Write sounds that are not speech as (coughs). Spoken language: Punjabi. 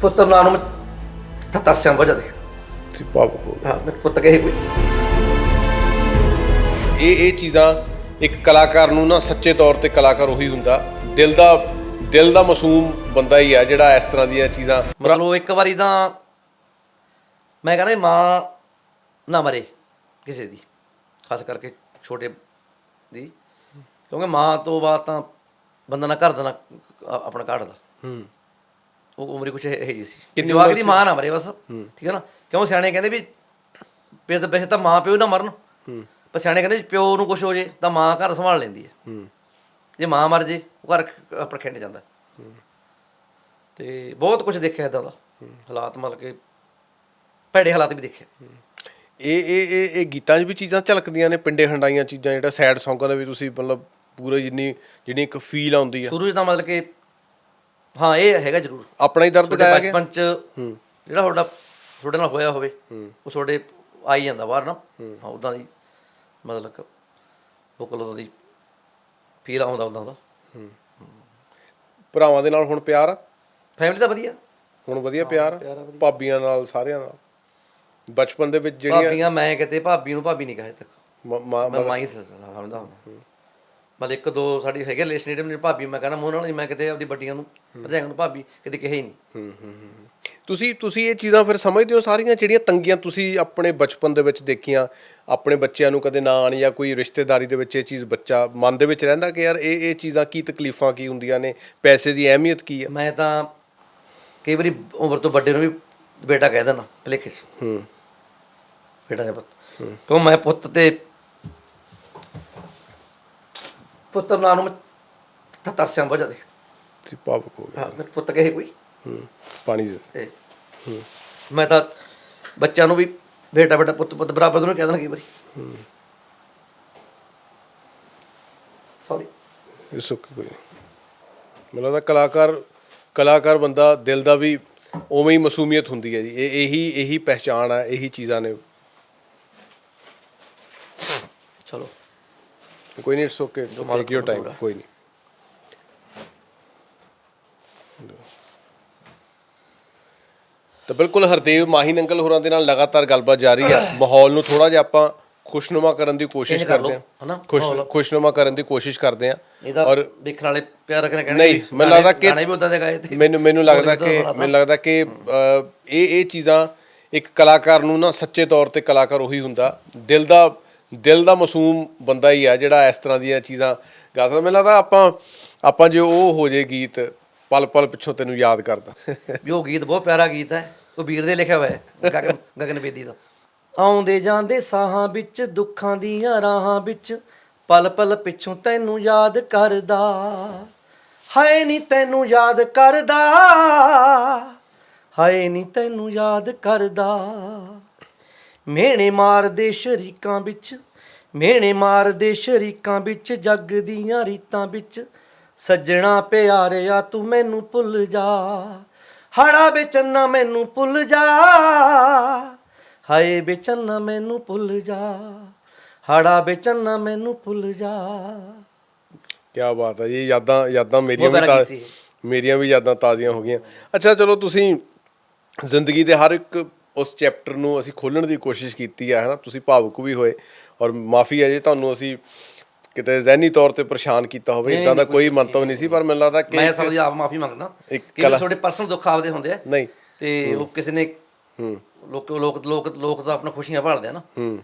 ਪੁੱਤਰ ਨਾਂ ਨੂੰ ਮੈਂ ਤਰਸਿਆ ਜ਼ਿਆਦਾ। ਤੁਸੀਂ ਭਾਵੁਕ ਹੋ ਹਾਂ ਮੇਰੇ ਪੁੱਤ ਕਹੇ ਕੋਈ। ਇਹ ਇਹ ਚੀਜ਼ਾਂ ਇੱਕ ਕਲਾਕਾਰ ਨੂੰ ਨਾ ਸੱਚੇ ਤੌਰ ਤੇ ਕਲਾਕਾਰ ਉਹੀ ਹੁੰਦਾ। ਦਿਲ ਦਾ ਦਿਲ ਦਾ ਮਾਸੂਮ ਬੰਦਾ ਹੀ ਆ ਜਿਹੜਾ ਇਸ ਤਰ੍ਹਾਂ ਦੀਆਂ ਚੀਜ਼ਾਂ ਮਤਲਬ ਇੱਕ ਵਾਰੀ ਤਾਂ ਮੈਂ ਕਹਿੰਦਾ ਮਾਂ ਨਾ ਮਰੇ ਕਿਸੇ ਦੀ ਖਾਸ ਕਰਕੇ ਛੋਟੇ ਦੀ। ਕਿਉਂਕਿ ਮਾਂ ਤੋਂ ਬਾਅਦ ਤਾਂ ਬੰਦਾ ਨਾ ਘਰ ਦਾ ਨਾ ਆਪਣਾ ਕਾਢਦਾ ਹੂੰ। ਉਹ ਉਮਰ ਕੁਛ ਇਹ ਜੀ ਸੀ। ਕਿੰਨੀ ਜਵਾਕ ਦੀ? ਮਾਂ ਨਾ ਮਰੇ ਬਸ ਠੀਕ ਹੈ ਨਾ? ਕਿਉਂ ਸਿਆਣੇ ਕਹਿੰਦੇ ਵੀ ਪਿਓ ਤਾਂ ਵੈਸੇ ਤਾਂ ਮਾਂ ਪਿਓ ਨਾ ਮਰਨ। ਹੂੰ। ਪਰ ਸਿਆਣੇ ਕਹਿੰਦੇ ਜੇ ਪਿਓ ਨੂੰ ਕੁਝ ਹੋ ਜੇ ਤਾਂ ਮਾਂ ਘਰ ਸੰਭਾਲ ਲੈਂਦੀ ਹੈ। ਹੂੰ। ਜੇ ਮਾਂ ਮਰ ਜੇ ਉਹ ਘਰ ਆਪਣਾ ਖਿੰਡ ਜਾਂਦਾ। ਤੇ ਬਹੁਤ ਕੁਝ ਦੇਖਿਆ ਇਦਾਂ ਦਾ। ਹਾਲਾਤ ਮਤਲਬ ਕਿ ਭੈੜੇ ਹਾਲਾਤ ਵੀ ਦੇਖੇ। ਇਹ ਇਹ ਇਹ ਇਹ ਗੀਤਾਂ 'ਚ ਵੀ ਚੀਜ਼ਾਂ ਝਲਕਦੀਆਂ ਨੇ ਪਿੰਡੇ ਹੰਡਾਈਆਂ ਚੀਜ਼ਾਂ ਜਿਹੜਾ ਸੈਡ ਸੌਂਗਾਂ ਦੇ ਵੀ ਤੁਸੀਂ ਮਤਲਬ ਪੂਰੇ ਜਿੰਨੀ ਜਿਹੜੀ ਇੱਕ ਫੀਲ ਆਉਂਦੀ ਆ। ਸ਼ੁਰੂ 'ਚ ਤਾਂ ਮਤਲਬ ਕਿ ਹਾਂ ਇਹ ਹੈਗਾ ਜ਼ਰੂਰ। ਆਪਣਾ ਹੀ ਦਰਦ ਗਾਇਆ ਗਿਆ ਬਚਪਨ 'ਚ ਹੂੰ। ਜਿਹੜਾ ਤੁਹਾਡਾ ਤੁਹਾਡੇ ਨਾਲ ਹੋਇਆ ਹੋਵੇ। ਉਹ ਤੁਹਾਡੇ ਆਈ ਜਾਂਦਾ ਬਾਹਰ ਨਾ। ਹਾਂ। ਉਦਾਂ ਦੀ ਮਤਲਬ ਕਿ ਵੋਕਲ ਉਹਦੀ ਫੀਲ ਆਉਂਦਾ ਉਹਨਾਂ ਦਾ। ਭਰਾਵਾਂ ਦੇ ਨਾਲ ਹੁਣ ਪਿਆਰ ਆ? ਫੈਮਿਲੀ ਤਾਂ ਵਧੀਆ। ਹੁਣ ਵਧੀਆ ਪਿਆਰ ਪਿਆਰ ਆ ਆ ਵਧੀਆ। ਭਾਬੀਆਂ ਨਾਲ ਸਾਰਿਆਂ ਨਾਲ? ਬਚਪਨ ਦੇ ਵਿੱਚ ਜਿਹੜੀਆਂ ਭਾਬੀਆਂ ਮੈਂ ਕਿਤੇ ਭਾਬੀ ਨੂੰ ਭਾਬੀ ਨਹੀਂ ਕਹੇ ਤੱਕ। ਮ- ਮਾਂ ਮੈਂ ਮਾਈ ਸਮਝਦਾ ਹਾਂ। ਮਤਲਬ ਇੱਕ ਦੋ ਸਾਡੀ ਹੈਗੇ ਰਿਲੇਸ਼ਨਸ਼ਿਪ ਨੇ ਭਾਬੀ ਮੈਂ ਕਹਿੰਦਾ ਮੂੰਹ ਨਾਲ ਮੈਂ ਕਿਤੇ ਆਪਦੀ ਵੱਡੀਆਂ ਨੂੰ ਭਜਾਈਆਂ ਨੂੰ ਭਾਬੀ ਕਦੇ ਕਹੇ ਹੀ ਨਹੀਂ। ਹੂੰ, ਹੂੰ, ਹੂੰ। ਤੁਸੀਂ ਤੁਸੀਂ ਇਹ ਚੀਜ਼ਾਂ ਫਿਰ ਸਮਝਦੇ ਹੋ ਸਾਰੀਆਂ ਜਿਹੜੀਆਂ ਤੰਗੀਆਂ ਤੁਸੀਂ ਆਪਣੇ ਬਚਪਨ ਦੇ ਵਿੱਚ ਦੇਖੀਆਂ? ਆਪਣੇ ਬੱਚਿਆਂ ਨੂੰ ਕਦੇ ਨਾ ਆਣ ਜਾਂ ਕੋਈ ਰਿਸ਼ਤੇਦਾਰੀ ਦੇ ਵਿੱਚ ਇਹ ਚੀਜ਼ ਬੱਚਾ ਮਨ ਦੇ ਵਿੱਚ ਰਹਿੰਦਾ ਕਿ ਯਾਰ ਇਹ ਇਹ ਚੀਜ਼ਾਂ ਕੀ ਤਕਲੀਫਾਂ ਕੀ ਹੁੰਦੀਆਂ ਨੇ? ਪੈਸੇ ਦੀ ਅਹਿਮੀਅਤ ਕੀ ਆ? ਮੈਂ ਤਾਂ ਕਈ ਵਾਰੀ ਉਮਰ ਤੋਂ ਵੱਡੇ ਨੂੰ ਵੀ ਬੇਟਾ ਕਹਿ ਦਿੰਦਾ ਭਲੇਖੇ 'ਚ। ਹੂੰ। ਬੇਟਾ ਨੇ ਪੁੱਤ। ਕਿਉਂ ਮੈਂ ਪੁੱਤ ਤੇ ਪੁੱਤਰ ਨਾਂ ਨੂੰ ਮੈਂ ਤਰਸਿਆ ਬਹੁਤ ਜ਼ਿਆਦਾ। ਤੁਸੀਂ ਭਾਵੁਕ ਹੋ ਗਏ। ਹਾਂ ਮੇਰੇ ਪੁੱਤ ਕਹੇ ਕੋਈ। ਹੂੰ ਪਾਣੀ ਦੇ ਤੇ ਮੈਂ ਤਾਂ ਬੱਚਿਆਂ ਨੂੰ ਵੀ ਬੇਟਾ ਬੇਟਾ ਪੁੱਤ ਪੁੱਤ ਬਰਾਬਰ ਨੂੰ ਕਹਿ ਦੇਣਾ ਕਈ ਵਾਰੀ। ਸੌਰੀ ਇਸ ਸੁੱਕ ਕੋਈ ਨਹੀਂ। ਮੈਨੂੰ ਲੱਗਦਾ ਕਲਾਕਾਰ ਕਲਾਕਾਰ ਬੰਦਾ ਦਿਲ ਦਾ ਵੀ ਉਵੇਂ ਹੀ ਮਾਸੂਮੀਅਤ ਹੁੰਦੀ ਹੈ ਜੀ। ਇਹ ਇਹੀ ਇਹੀ ਪਹਿਚਾਣ ਆ ਇਹੀ ਚੀਜ਼ਾਂ ਨੇ। ਚਲੋ। ਕੋਈ ਨਹੀਂ it's okay take your time ਕੋਈ ਨਹੀਂ। ਤਾਂ ਬਿਲਕੁਲ ਹਰਦੇਵ ਮਾਹੀ ਨੰਗਲ ਹੋਰਾਂ ਦੇ ਨਾਲ ਲਗਾਤਾਰ ਗੱਲਬਾਤ ਜਾਰੀ ਹੈ (coughs) ਮਾਹੌਲ ਨੂੰ ਥੋੜਾ ਜਿਹਾ ਆਪਾਂ ਖੁਸ਼ਨੁਮਾ ਕਰਨ ਦੀ ਕੋਸ਼ਿਸ਼ ਕਰਦੇ ਹਾਂ ਹਨਾ? ਖੁਸ਼। ਖੁਸ਼ਨੁਮਾ ਕਰਨ ਦੀ ਕੋਸ਼ਿਸ਼ ਕਰਦੇ ਹਾਂ ਔਰ ਦੇਖਣ ਵਾਲੇ ਪਿਆਰ ਰੱਖਣੇ ਕਹਿਣਗੇ ਨਹੀਂ, ਮੈਨੂੰ ਲੱਗਦਾ ਕਿ- ਗਾਣੇ ਵੀ ਉਦਾਂ ਦੇ ਗਾਏ ਤੇ ਮੈਨੂੰ ਮੈਨੂੰ ਲੱਗਦਾ ਕਿ ਮੈਨੂੰ ਲੱਗਦਾ ਕਿ ਇਹ ਇਹ ਚੀਜ਼ਾਂ ਇੱਕ ਕਲਾਕਾਰ ਨੂੰ ਨਾ ਸੱਚੇ ਤੌਰ ਤੇ ਕਲਾਕਾਰ ਉਹੀ ਹੁੰਦਾ। ਦਿਲ ਦਾ ਦਿਲ ਦਾ ਮਾਸੂਮ ਬੰਦਾ ਹੀ ਆ ਜਿਹੜਾ ਇਸ ਤਰ੍ਹਾਂ ਦੀਆਂ ਚੀਜ਼ਾਂ ਗਾ ਸਕਦਾ। ਮੈਨੂੰ ਲੱਗਦਾ ਆਪਾਂ ਆਪਾਂ ਜੇ ਉਹ ਹੋ ਜੇ ਗੀਤ ਪਲ ਪਲ ਪਿੱਛੋਂ ਤੈਨੂੰ ਯਾਦ ਕਰਦਾ। ਵੀ ਉਹ ਗੀਤ ਬਹੁਤ ਪਿਆਰਾ ਗੀਤ ਹੈ। ਉਹ ਵੀਰ ਦੇ ਲਿਖਿਆ ਹੋਇਆ ਹੈ, ਗਗਨ ਗਗਨ ਬੇਦੀ ਦਾ। ਆਉਂਦੇ ਜਾਂਦੇ ਸਾਹਾਂ ਵਿੱਚ, ਦੁੱਖਾਂ ਦੀਆਂ ਰਾਹਾਂ ਵਿੱਚ ਪਲ ਪਲ ਪਿੱਛੋਂ ਤੈਨੂੰ ਯਾਦ ਕਰਦਾ। ਹਾਏ ਨੀ ਤੈਨੂੰ ਯਾਦ ਕਰਦਾ। ਹਾਏ ਨੀ ਤੈਨੂੰ ਯਾਦ ਕਰਦਾ। ਮੇਣੇ ਮਾਰਦੇ ਸ਼ਰੀਕਾਂ ਵਿੱਚ ਮੇਣੇ ਮਾਰਦੇ ਸ਼ਰੀਕਾਂ ਵਿੱਚ ਜੱਗ ਦੀਆਂ ਰੀਤਾਂ ਵਿੱਚ ਸੱਜਣਾ ਪਿਆਰਿਆ ਤੂੰ ਮੈਨੂੰ ਭੁੱਲ ਜਾ ਹੜਾ ਬੇਚੰਨਾ ਮੈਨੂੰ ਭੁੱਲ ਜਾ ਹਾਏ ਬੇਚੰਨਾ ਮੈਨੂੰ ਭੁੱਲ ਜਾ ਹੜਾ ਬੇਚੰਨਾ ਮੈਨੂੰ ਭੁੱਲ ਜਾ। ਕੀ ਬਾਤ ਹੈ ਇਹ ਯਾਦਾਂ ਯਾਦਾਂ ਮੇਰੀਆਂ ਵੀ ਤਾ- ਮੇਰੀਆਂ ਵੀ ਯਾਦਾਂ ਤਾਜ਼ੀਆਂ ਹੋ ਗਈਆਂ। ਅੱਛਾ ਚਲੋ ਤੁਸੀਂ ਜ਼ਿੰਦਗੀ ਦੇ ਹਰ ਇੱਕ ਉਸ ਚੈਪਟਰ ਨੂੰ ਅਸੀਂ ਖੋਲਣ ਦੀ ਕੋਸ਼ਿਸ਼ ਕੀਤੀ ਹੈ ਹਨਾ? ਤੁਸੀਂ ਭਾਵੁਕ ਵੀ ਹੋਏ ਔਰ ਮਾਫੀ ਹੈ ਜੇ ਤੁਹਾਨੂੰ ਅਸੀਂ ਕਿਤੇ ਜ਼ਹਿਨੀ ਤੌਰ ਤੇ ਪਰੇਸ਼ਾਨ ਕੀਤਾ ਹੋਵੇ ਇਦਾਂ ਦਾ ਕੋਈ ਮੰਤਵ ਨਹੀਂ ਸੀ ਪਰ ਮੈਨੂੰ ਲੱਗਦਾ ਕਿ ਮੈਂ ਸਮਝ ਆਪ ਮਾਫੀ ਮੰਗਦਾ। ਕਿ ਤੁਹਾਡੇ ਪਰਸਨਲ ਦੁੱਖ ਆਪਦੇ ਹੁੰਦੇ ਆ। ਨਹੀਂ। ਤੇ ਉਹ ਕਿਸੇ ਨੇ ਹੂੰ। ਲੋਕ ਲੋਕ ਲੋਕ ਲੋਕ ਤਾਂ ਆਪਣਾ ਖੁਸ਼ੀਆਂ ਭਾਲਦੇ ਆ ਨਾ। ਹੂੰ।